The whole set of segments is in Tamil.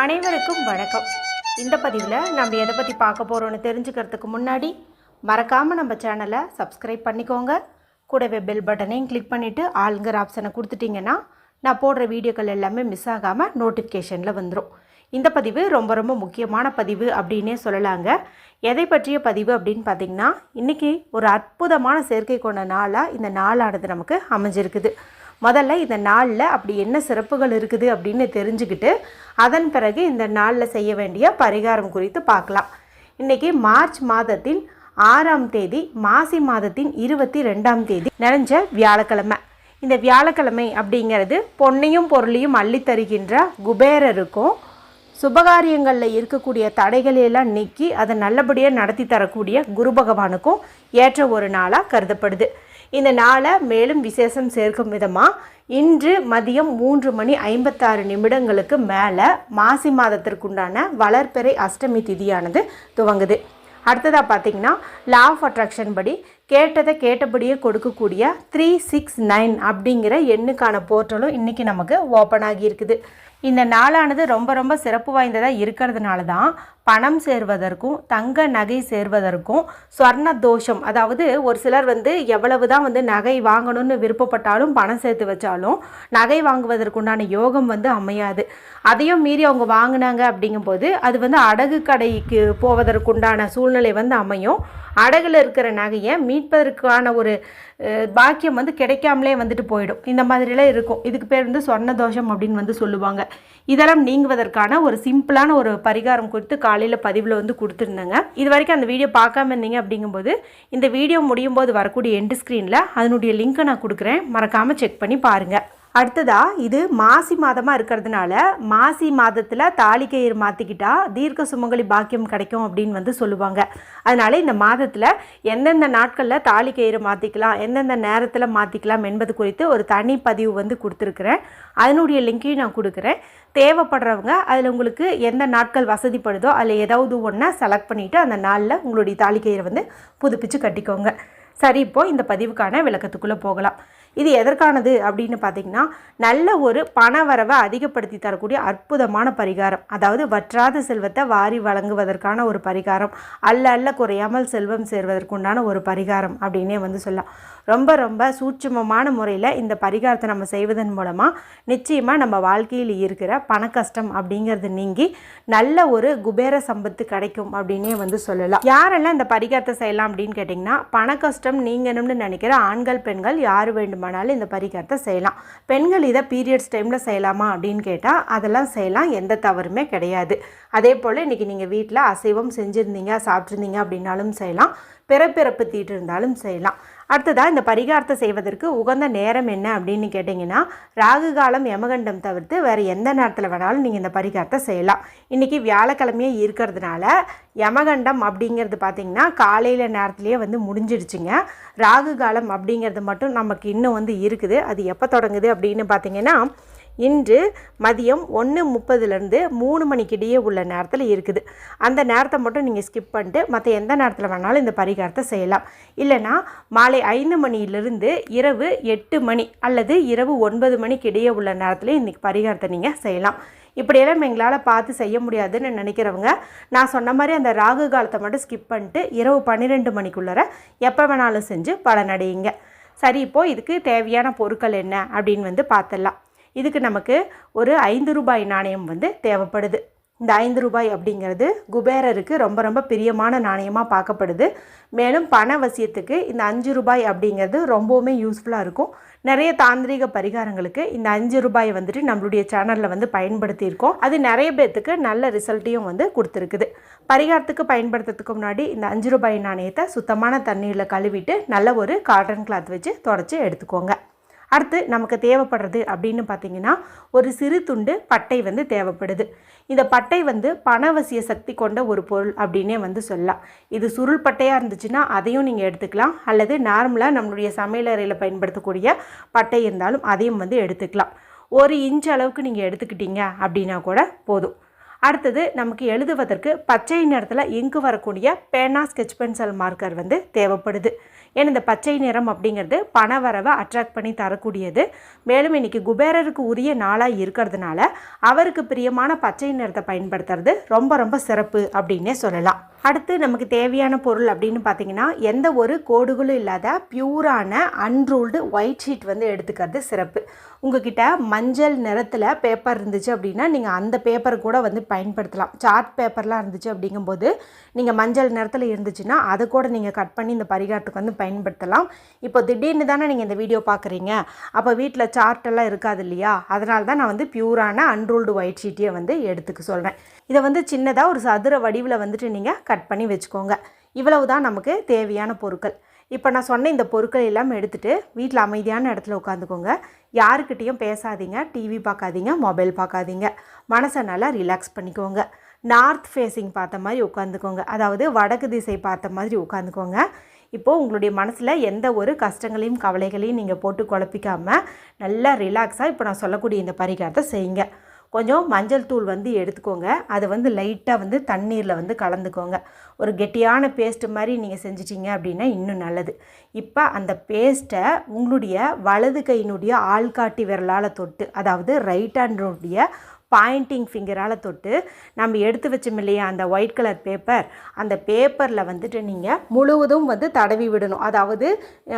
அனைவருக்கும் வணக்கம். இந்த பதிவில் நம்ம எதை பற்றி பார்க்க போகிறோன்னு தெரிஞ்சுக்கிறதுக்கு முன்னாடி மறக்காமல் நம்ம சேனலை சப்ஸ்கிரைப் பண்ணிக்கோங்க. கூடவே பெல் பட்டனையும் கிளிக் பண்ணிவிட்டு ஆளுங்கிற ஆப்ஷனை கொடுத்துட்டிங்கன்னா நான் போடுற வீடியோக்கள் எல்லாமே மிஸ் ஆகாமல் நோட்டிஃபிகேஷனில் வந்துடும் இந்த பதிவு ரொம்ப ரொம்ப முக்கியமான பதிவு அப்படின்னே சொல்லலாங்க. எதை பற்றிய பதிவு அப்படின்னு பார்த்தீங்கன்னா இன்றைக்கி ஒரு அற்புதமான சேர்க்கை கொண்ட நாளாக இந்த நாளானது நமக்கு அமைஞ்சிருக்குது. முதல்ல இந்த நாளில் அப்படி என்ன சிறப்புகள் இருக்குது அப்படின்னு தெரிஞ்சுக்கிட்டு அதன் பிறகு இந்த நாளில் செய்ய வேண்டிய பரிகாரம் குறித்து பார்க்கலாம். இன்றைக்கி மார்ச் மாதத்தின் ஆறாம் தேதி மாசி மாதத்தின் இருபத்தி ரெண்டாம் தேதி நிறைஞ்ச வியாழக்கிழமை. இந்த வியாழக்கிழமை அப்படிங்கிறது பொன்னையும் பொருளையும் அள்ளித் தருகின்ற குபேரருக்கும் சுபகாரியங்களில் இருக்கக்கூடிய தடைகளையெல்லாம் நீக்கி அதை நல்லபடியாக நடத்தி தரக்கூடிய குரு பகவானுக்கும் ஏற்ற ஒரு நாளாக கருதப்படுது. இந்த நாளை மேலும் விசேஷம் சேர்க்கும் விதமாக இன்று மதியம் மூன்று மணி ஐம்பத்தாறு நிமிடங்களுக்கு மேலே மாசி மாதத்திற்குண்டான வளர்ப்பெறை அஷ்டமி திதியானது துவங்குது. அடுத்ததாக பார்த்தீங்கன்னா லா ஆஃப் அட்ராக்ஷன் படி கேட்டதை கேட்டபடியே கொடுக்கக்கூடிய த்ரீ சிக்ஸ் நைன் அப்படிங்கிற எண்ணுக்கான போர்ட்டலும் இன்றைக்கி நமக்கு ஓப்பன் ஆகியிருக்குது. இந்த நாளானது ரொம்ப ரொம்ப சிறப்பு வாய்ந்ததாக இருக்கிறதுனால தான் பணம் சேர்வதற்கும் தங்க நகை சேர்வதற்கும் ஸ்வர்ண தோஷம் அதாவது ஒரு சிலர் வந்து எவ்வளவு தான் வந்து நகை வாங்கணும்னு விருப்பப்பட்டாலும் பணம் சேர்த்து வச்சாலும் நகை வாங்குவதற்குண்டான யோகம் வந்து அமையாது. அதையும் மீறி அவங்க வாங்கினாங்க அப்படிங்கும்போது அது வந்து அடகு கடைக்கு போவதற்குண்டான சூழ்நிலை வந்து அமையும். அடகில் இருக்கிற நகையை மீட்பதற்கான ஒரு பாக்கியம் வந்து கிடைக்காமலே வந்துட்டு போயிடும். இந்த மாதிரிலாம் இருக்கும். இதுக்கு பேர் வந்து சொர்ண தோஷம் அப்படின்னு வந்து சொல்லுவாங்க. இதெல்லாம் நீங்குவதற்கான ஒரு சிம்பிளான ஒரு பரிகாரம் கொடுத்து காலையில் பதிவில் வந்து கொடுத்துருந்தேங்க. இது வரைக்கும் அந்த வீடியோ பார்க்காம இருந்தீங்க அப்படிங்கும்போது இந்த வீடியோ முடியும் போது வரக்கூடிய எண்டு ஸ்க்ரீனில் அதனுடைய லிங்க்கை நான் கொடுக்குறேன். மறக்காமல் செக் பண்ணி பாருங்கள் அடுத்ததா இது மாசி மாதமாக இருக்கிறதுனால மாசி மாதத்தில் தாலிக்கயிறு மாற்றிக்கிட்டா தீர்க்க சுமங்கலி பாக்கியம் கிடைக்கும் அப்படின்னு வந்து சொல்லுவாங்க. அதனால இந்த மாதத்தில் எந்தெந்த நாட்களில் தாலிக்கயிறு மாற்றிக்கலாம் எந்தெந்த நேரத்தில் மாற்றிக்கலாம் என்பது குறித்து ஒரு தனி பதிவு வந்து கொடுத்துருக்குறேன். அதனுடைய லிங்கையும் நான் கொடுக்குறேன். தேவைப்படுறவங்க அதில் உங்களுக்கு எந்த நாட்கள் வசதிப்படுதோ அதில் ஏதாவது ஒன்றை செலக்ட் பண்ணிவிட்டு அந்த நாளில் உங்களுடைய தாலிக்கயிறை வந்து புதுப்பித்து கட்டிக்கோங்க. சரி இப்போது இந்த பதிவுக்கான விளக்கத்துக்குள்ளே போகலாம். இது எதற்கானது அப்படின்னு பார்த்தீங்கன்னா நல்ல ஒரு பண வரவை அதிகப்படுத்தி தரக்கூடிய அற்புதமான பரிகாரம். அதாவது வற்றாத செல்வத்தை வாரி வழங்குவதற்கான ஒரு பரிகாரம். அல்ல அல்ல குறையாமல் செல்வம் சேர்வதற்குண்டான ஒரு பரிகாரம் அப்படின்னே வந்து சொல்லலாம். ரொம்ப ரொம்ப சூட்சமமான முறையில் இந்த பரிகாரத்தை நம்ம செய்வதன் மூலமாக நிச்சயமாக நம்ம வாழ்க்கையில் இருக்கிற பணக்கஷ்டம் அப்படிங்கிறது நீங்கி நல்ல ஒரு குபேர சம்பத்து கிடைக்கும் அப்படின்னே வந்து சொல்லலாம். யாரெல்லாம் இந்த பரிகாரத்தை செய்யலாம் அப்படின்னு கேட்டிங்கன்னா பணக்கஷ்டம் நீங்கணும்னு நினைக்கிற ஆண்கள் பெண்கள் யார் வேண்டுமானாலும் இந்த பரிகாரத்தை செய்யலாம். பெண்கள் இதை பீரியட்ஸ் டைமில் செய்யலாமா அப்படின்னு கேட்டால் அதெல்லாம் செய்யலாம் எந்த தவறுமே கிடையாது. அதே போல் இன்றைக்கி நீங்கள் வீட்டில் அசைவம் செஞ்சுருந்தீங்க சாப்பிட்ருந்தீங்க அப்படின்னாலும் செய்யலாம். பிறப்பிறப்பு தீட்டு இருந்தாலும் செய்யலாம். அடுத்ததாக இந்த பரிகாரத்தை செய்வதற்கு உகந்த நேரம் என்ன அப்படின்னு கேட்டிங்கன்னா ராகு காலம் யமகண்டம் தவிர்த்து வேறு எந்த நேரத்தில் வேணாலும் நீங்கள் இந்த பரிகாரத்தை செய்யலாம். இன்றைக்கி வியாழக்கிழமையே இருக்கிறதுனால யமகண்டம் அப்படிங்கிறது பார்த்திங்கன்னா காலையில் நேரத்துலேயே வந்து முடிஞ்சிடுச்சுங்க. ராகு காலம் அப்படிங்கிறது மட்டும் நமக்கு இன்னும் வந்து இருக்குது. அது எப்போ தொடங்குது அப்படின்னு பார்த்தீங்கன்னா இன்று மதியம் ஒன்று முப்பதுலேருந்து மூணு மணிக்கிடையே உள்ள நேரத்தில் இருக்குது. அந்த நேரத்தை மட்டும் நீங்கள் ஸ்கிப் பண்ணிட்டு மற்ற எந்த நேரத்தில் வேணாலும் இந்த பரிகாரத்தை செய்யலாம். இல்லைனா மாலை ஐந்து மணியிலிருந்து இரவு எட்டு மணி அல்லது இரவு ஒன்பது மணிக்கு இடையே உள்ள நேரத்தில் இன்றைக்கி பரிகாரத்தை நீங்கள் செய்யலாம். இப்படியெல்லாம் எங்களால் பார்த்து செய்ய முடியாதுன்னு நினைக்கிறவங்க நான் சொன்ன மாதிரி அந்த ராகு காலத்தை மட்டும் ஸ்கிப் பண்ணிட்டு இரவு பன்னிரெண்டு மணிக்குள்ளார எப்போ வேணாலும் செஞ்சு பலனடையுங்க. சரி இப்போது இதுக்கு தேவையான பொருட்கள் என்ன அப்படின்னு வந்து பார்த்துடலாம். இதுக்கு நமக்கு ஒரு ஐந்து ரூபாய் நாணயம் வந்து தேவைப்படுது. இந்த ஐந்து ரூபாய் அப்படிங்கிறது குபேரருக்கு ரொம்ப ரொம்ப பிரியமான நாணயமாக பார்க்கப்படுது. மேலும் பண வசியத்துக்கு இந்த அஞ்சு ரூபாய் அப்படிங்கிறது ரொம்பவுமே யூஸ்ஃபுல்லாக இருக்கும். நிறைய தாந்திரீக பரிகாரங்களுக்கு இந்த அஞ்சு ரூபாய் வந்துட்டு நம்மளுடைய சேனலில் வந்து பயன்படுத்தியிருக்கோம். அது நிறைய பேர்த்துக்கு நல்ல ரிசல்ட்டையும் வந்து கொடுத்துருக்குது. பரிகாரத்துக்கு பயன்படுத்துறதுக்கு முன்னாடி இந்த அஞ்சு ரூபாய் நாணயத்தை சுத்தமான தண்ணீரில் கழுவிட்டு நல்ல ஒரு காட்டன் கிளாத் வச்சு தொடச்சி எடுத்துக்கோங்க. அடுத்து நமக்கு தேவைப்படுறது அப்படின்னு பார்த்தீங்கன்னா ஒரு சிறு துண்டு பட்டை வந்து தேவைப்படுது. இந்த பட்டை வந்து பணவசிய சக்தி கொண்ட ஒரு பொருள் அப்படின்னே வந்து சொல்லலாம். இது சுருள் பட்டையாக இருந்துச்சுன்னா அதையும் நீங்கள் எடுத்துக்கலாம். அல்லது நார்மலாக நம்மளுடைய சமையலறையில் பயன்படுத்தக்கூடிய பட்டை இருந்தாலும் அதையும் வந்து எடுத்துக்கலாம். ஒரு இன்ச் அளவுக்கு நீங்கள் எடுத்துக்கிட்டீங்க அப்படின்னா கூட போதும். அடுத்தது நமக்கு எழுதுவதற்கு பச்சை நிறத்தில் இங்கு வரக்கூடிய பேனா ஸ்கெட்ச் பென்சில் மார்க்கர் வந்து தேவைப்படுது. ஏன்னா இந்த பச்சை நிறம் அப்படிங்கிறது பணவரவை அட்ராக்ட் பண்ணி தரக்கூடியது. மேலும் இன்றைக்கி குபேரருக்கு உரிய நாளாக இருக்கிறதுனால அவருக்கு பிரியமான பச்சை நிறத்தை பயன்படுத்துறது ரொம்ப ரொம்ப சிறப்பு அப்படின்னே சொல்லலாம். அடுத்து நமக்கு தேவையான பொருள் அப்படின்னு பார்த்தீங்கன்னா எந்த ஒரு கோடுகளும் இல்லாத பியூரான அன்ரூல்டு ஒயிட் ஷீட் வந்து எடுத்துக்கிறது சிறப்பு. உங்ககிட்ட மஞ்சள் நிறத்தில் பேப்பர் இருந்துச்சு அப்படின்னா நீங்கள் அந்த பேப்பரை கூட வந்து பயன்படுத்தலாம். சார்ட் பேப்பர்லாம் இருந்துச்சு அப்படிங்கும்போது நீங்கள் மஞ்சள் நிறத்தில் இருந்துச்சுன்னா அதை கூட நீங்கள் கட் பண்ணி இந்த பரிகாரத்துக்கு வந்து பயன்படுத்தலாம். இப்போ திடீர்னு தானே நீங்கள் இந்த வீடியோ பார்க்குறீங்க. அப்போ வீட்டில் சார்ட் எல்லாம் இருக்காது இல்லையா? அதனால தான் நான் வந்து பியூரான அன்ரூல்டு ஒயிட் ஷீட்டையே வந்து எடுத்துக்க சொல்கிறேன் இதை வந்து சின்னதாக ஒரு சதுர வடிவில் வந்துட்டு நீங்கள் கட் பண்ணி வச்சுக்கோங்க. இவ்வளவு தான் நமக்கு தேவையான பொருட்கள். இப்போ நான் சொன்ன இந்த பொருட்கள் எல்லாம் எடுத்துகிட்டு வீட்டில் அமைதியான இடத்துல உட்காந்துக்கோங்க. யாருக்கிட்டேயும் பேசாதீங்க டிவி பார்க்காதீங்க மொபைல் பார்க்காதீங்க. மனசை நல்லா ரிலாக்ஸ் பண்ணிக்கோங்க. நார்த் ஃபேஸிங் பார்த்த மாதிரி உட்காந்துக்கோங்க. அதாவது வடக்கு திசை பார்த்த மாதிரி உட்காந்துக்கோங்க. இப்போது உங்களுடைய மனசில் எந்த ஒரு கஷ்டங்களையும் கவலைகளையும் நீங்கள் போட்டு குழப்பிக்காமல் நல்லா ரிலாக்ஸாக இப்போ நான் சொல்லக்கூடிய இந்த பரிகாரத்தை செய்யுங்க. கொஞ்சம் மஞ்சள் தூள் வந்து எடுத்துக்கோங்க. அதை வந்து லைட்டாக வந்து தண்ணீரில் வந்து கலந்துக்கோங்க. ஒரு கெட்டியான பேஸ்ட்டு மாதிரி நீங்கள் செஞ்சிட்டிங்க அப்படின்னா இன்னும் நல்லது. இப்போ அந்த பேஸ்ட்டை உங்களுடைய வலது கையினுடைய ஆள்காட்டி விரலால் தொட்டு அதாவது ரைட் ஹேண்டினுடைய பாயிண்டிங் ஃபிங்கரால் தொட்டு நம்ம எடுத்து வச்சோம் இல்லையா அந்த ஒயிட் கலர் பேப்பர் அந்த பேப்பரில் வந்துட்டு நீங்கள் முழுவதும் வந்து தடவி விடணும். அதாவது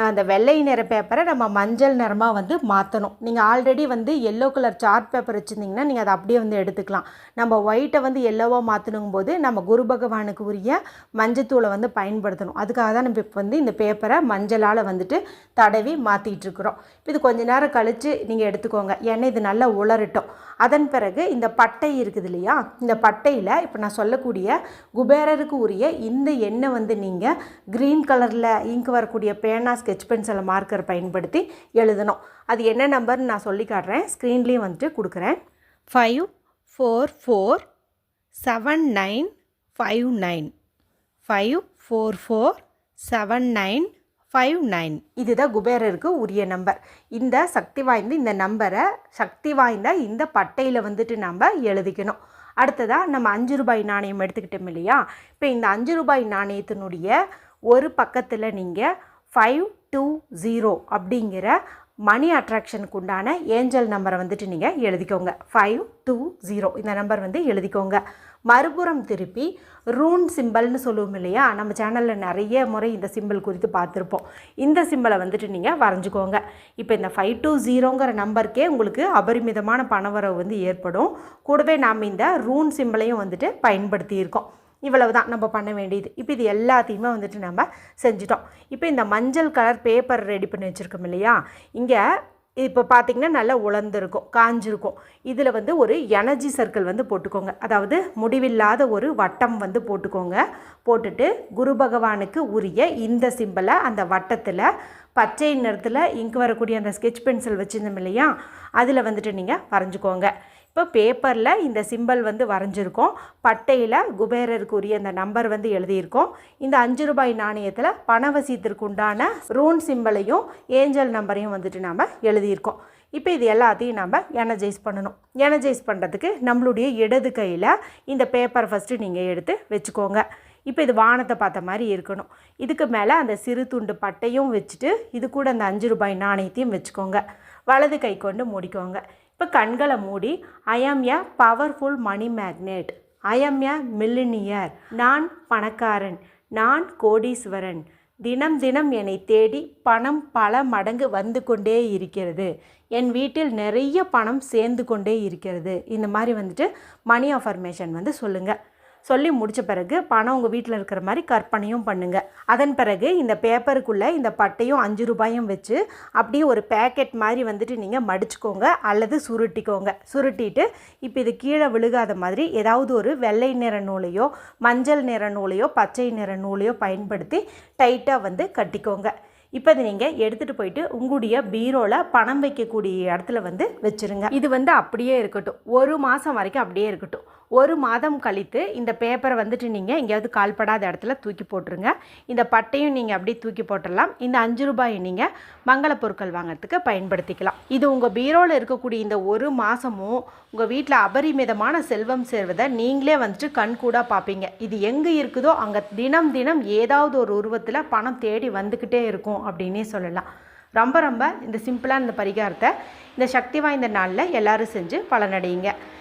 அந்த வெள்ளை நிற பேப்பரை நம்ம மஞ்சள் நிறமாக வந்து மாற்றணும் நீங்கள் ஆல்ரெடி வந்து எல்லோ கலர் சார்ட் பேப்பர் வச்சுருந்தீங்கன்னா நீங்கள் அதை அப்படியே வந்து எடுத்துக்கலாம். நம்ம ஒயிட்டை வந்து எல்லோவாக மாற்றணுங்கும் போது நம்ம குரு பகவானுக்கு உரிய மஞ்சத்தூளை வந்து பயன்படுத்தணும். அதுக்காக தான் நம்ம இப்போ வந்து இந்த பேப்பரை மஞ்சளால் வந்துட்டு தடவி மாற்றிட்டு இருக்கிறோம். இது கொஞ்ச நேரம் கழித்து நீங்கள் எடுத்துக்கோங்க. ஏன்னா இது நல்லா உலரட்டும். அதன் பிறகு இந்த பட்டை இருக்குது இல்லையா? இந்த பட்டையில் இப்போ நான் சொல்லக்கூடிய குபேரருக்கு உரிய இந்த எண்ணெய் வந்து நீங்கள் க்ரீன் கலரில் இங்க் வரக்கூடிய பேனா ஸ்கெட்ச் பென்சிலை மார்க்கர் பயன்படுத்தி எழுதணும். அது என்ன நம்பர்னு நான் சொல்லி காட்டுறேன். ஸ்க்ரீன்லேயும் வந்துட்டு கொடுக்குறேன். Five four four seven nine five nine five four four seven nine five nine இதுதான் குபேரருக்கு உரிய நம்பர் இந்த சக்தி வாய்ந்த இந்த நம்பரை சக்தி வாய்ந்த இந்த பட்டையில் வந்துட்டு நம்ம எழுதிக்கணும். அடுத்ததாக நம்ம அஞ்சு ரூபாய் நாணயம் எடுத்துக்கிட்டோம் இல்லையா? இப்போ இந்த அஞ்சு ரூபாய் நாணயத்தினுடைய ஒரு பக்கத்தில் நீங்கள் ஃபைவ் டூ ஜீரோ அப்படிங்கிற மணி அட்ராக்ஷனுக்கு உண்டான ஏஞ்சல் நம்பரை வந்துட்டு நீங்கள் எழுதிக்கோங்க. ஃபைவ் டூ ஜீரோ இந்த நம்பர் வந்து எழுதிக்கோங்க. மறுபுறம் திருப்பி ரூன் சிம்பல்னு சொல்லுவோம் இல்லையா? நம்ம சேனலில் நிறைய முறை இந்த சிம்பிள் குறித்து பார்த்துருப்போம். இந்த சிம்பிளை வந்துட்டு நீங்கள் வரைஞ்சிக்கோங்க. இப்போ இந்த ஃபைவ் டூ ஜீரோங்கிற நம்பருக்கே உங்களுக்கு அபரிமிதமான பணவரவு வந்து ஏற்படும். கூடவே நாம் இந்த ரூன் சிம்பிளையும் வந்துட்டு பயன்படுத்தியிருக்கோம். இவ்வளவு தான் நம்ம பண்ண வேண்டியது. இப்போ இது எல்லாத்தையுமே வந்துட்டு நம்ம செஞ்சிட்டோம். இப்போ இந்த மஞ்சள் கலர் பேப்பர் ரெடி பண்ணி வச்சுருக்கோம் இல்லையா? இங்கே இப்போ பார்த்தீங்கன்னா நல்லா உலர்ந்துருக்கும் காஞ்சிருக்கும். இதில் வந்து ஒரு எனர்ஜி சர்க்கிள் வந்து போட்டுக்கோங்க. அதாவது முடிவில்லாத ஒரு வட்டம் வந்து போட்டுக்கோங்க. போட்டுட்டு குரு பகவானுக்கு உரிய இந்த சிம்பிளை அந்த வட்டத்தில் பச்சை நிறத்தில் இங்கு வரக்கூடிய அந்த ஸ்கெட்ச் பென்சில் வச்சுருந்தோம் இல்லையா? அதில் வந்துட்டு நீங்கள் வரைஞ்சிக்கோங்க. இப்போ பேப்பரில் இந்த சிம்பல் வந்து வரைஞ்சிருக்கோம். பட்டையில் குபேரருக்குரிய அந்த நம்பர் வந்து எழுதியிருக்கோம். இந்த அஞ்சு ரூபாய் நாணயத்தில் பணவசியத்திற்கு உண்டான ரூன் சிம்பலையும் ஏஞ்சல் நம்பரையும் வந்துட்டு நாம் எழுதியிருக்கோம். இப்போ இது எல்லாத்தையும் நம்ம எனர்ஜைஸ் பண்ணணும். எனர்ஜைஸ் பண்ணுறதுக்கு நம்மளுடைய இடது கையில் இந்த பேப்பர் ஃபஸ்ட்டு நீங்கள் எடுத்து வச்சுக்கோங்க. இப்போ இது வானத்தை பார்த்த மாதிரி இருக்கணும். இதுக்கு மேலே அந்த சிறு துண்டு பட்டையும் வச்சுட்டு இது கூட அந்த அஞ்சு ரூபாய் நாணயத்தையும் வச்சுக்கோங்க. வலது கை கொண்டு மூடிக்கோங்க. இப்போ கண்களை மூடி ஐ ஆம் ஏ பவர்ஃபுல் மணி மேக்னெட் ஐ ஆம் ஏ மில்லினியர் நான் பணக்காரன். நான் கோடீஸ்வரன். தினம் தினம் என்னை தேடி பணம் பல மடங்கு வந்து கொண்டே இருக்கிறது. என் வீட்டில் நிறைய பணம் சேர்ந்து கொண்டே இருக்கிறது. இந்த மாதிரி வந்துட்டு மணி அஃபர்மேஷன் வந்து சொல்லுங்கள் சொல்லி முடித்த பிறகு பணம் உங்கள் வீட்டில் இருக்கிற மாதிரி கற்பனையும் பண்ணுங்கள் அதன் பிறகு இந்த பேப்பருக்குள்ளே இந்த பட்டையும் அஞ்சு ரூபாயும் வச்சு அப்படியே ஒரு பேக்கெட் மாதிரி வந்துட்டு நீங்கள் மடிச்சுக்கோங்க அல்லது சுருட்டிக்கோங்க. சுருட்டிட்டு இப்போ இது கீழே விழுகாத மாதிரி ஏதாவது ஒரு வெள்ளை நிற நூலையோ மஞ்சள் நிற நூலையோ பச்சை நிற நூலையோ பயன்படுத்தி டைட்டாக வந்து கட்டிக்கோங்க. இப்போ அதை நீங்கள் எடுத்துகிட்டு போயிட்டு உங்களுடைய பீரோவில் பணம் வைக்கக்கூடிய இடத்துல வந்து வச்சுருங்க. இது வந்து அப்படியே இருக்கட்டும். ஒரு மாதம் வரைக்கும் அப்படியே இருக்கட்டும். ஒரு மாதம் கழித்து இந்த பேப்பரை வந்துட்டு நீங்கள் எங்கேயாவது கால்படாத இடத்துல தூக்கி போட்டுருங்க. இந்த பட்டையும் நீங்கள் அப்படியே தூக்கி போட்டுடலாம். இந்த அஞ்சு ரூபாயை நீங்கள் மங்கள பொருட்கள் வாங்குறதுக்கு பயன்படுத்திக்கலாம். இது உங்கள் பீரோவில் இருக்கக்கூடிய இந்த ஒரு மாதமும் உங்கள் வீட்டில் அபரிமிதமான செல்வம் சேர்வதை நீங்களே வந்துட்டு கண்கூடாக பார்ப்பீங்க. இது எங்கே இருக்குதோ அங்கே தினம் தினம் ஏதாவது ஒரு உருவத்தில் பணம் தேடி வந்துக்கிட்டே இருக்கும் அப்படின்னே சொல்லலாம். ரொம்ப ரொம்ப இந்த சிம்பிளாக இந்த பரிகாரத்தை இந்த சக்தி வாய்ந்த நாளில் எல்லோரும் செஞ்சு பலனடையுங்க.